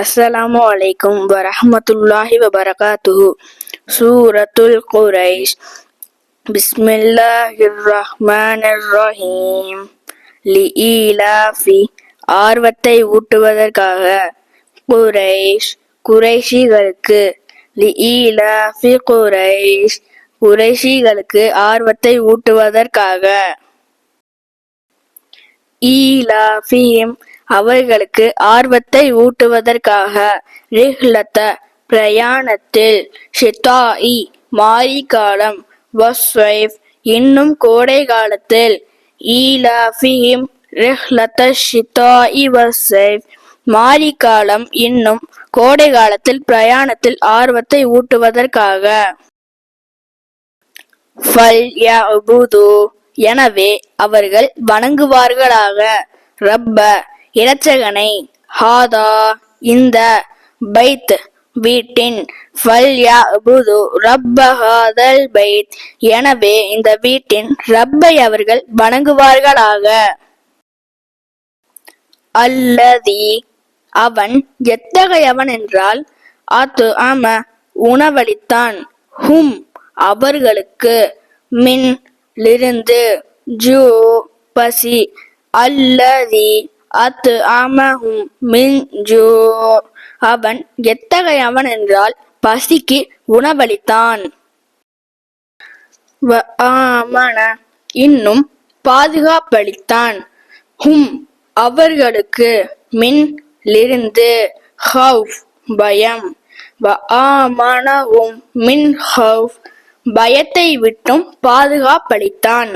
அஸ்ஸலாமு அலைக்கும் வரஹமத்துல்லாஹி வபரகாத்துஹு சூரத்துல் குரைஷ் பிஸ்மில்லாஹிர் ரஹ்மானிர் ரஹீம் லி ஆர்வத்தை ஊட்டுவதற்காக குரைஷ் குரைஷிகளுக்கு லி குரைஷ் குறைஷிகளுக்கு ஆர்வத்தை ஊட்டுவதற்காக. ஈலாஃபியம் அவர்களுக்கு ஆர்வத்தை ஊட்டுவதற்காக ரிஹ்லத்த பிரயாணத்தில் ஷித்தாஇ மாரிகாலம் வஸ்வைஃப் இன்னும் கோடை காலத்தில் ஈலாஃபிஹிம் ரிஹ்லத்த ஷிதாயி வஸ்வைஃப் மாரிகாலம் இன்னும் கோடை காலத்தில் பிரயாணத்தில் ஆர்வத்தை ஊட்டுவதற்காக. ஃபல்யஅபுது எனவே அவர்கள் வணங்குவார்களாக. ரப்ப இளச்சகனை ஹாதா இந்த பைத் வீட்டின் ஃபல்யஅபுது பைத் எனவே இந்த வீட்டின் ரப்பை அவர்கள் வணங்குவார்களாக. அல்லதி அவன் எத்தகையவன் என்றால் அத்து அம உணவளித்தான். ஹும் அவர்களுக்கு மின் லிருந்து ஜூ பசி. அல்லதி அத்து அமஹும் மின் ஜோ அவன் எத்தகையவன் என்றால் பசிக்கு உணவளித்தான். வ ஆமன இன்னும் பாதுகாப்பளித்தான். ஹும் அவர்களுக்கு மின் லிருந்து ஹவுஃப் பயம். ஆமனவும் மின் ஹவுஃப் பயத்தை விட்டும் பாதுகாப்பளித்தான்.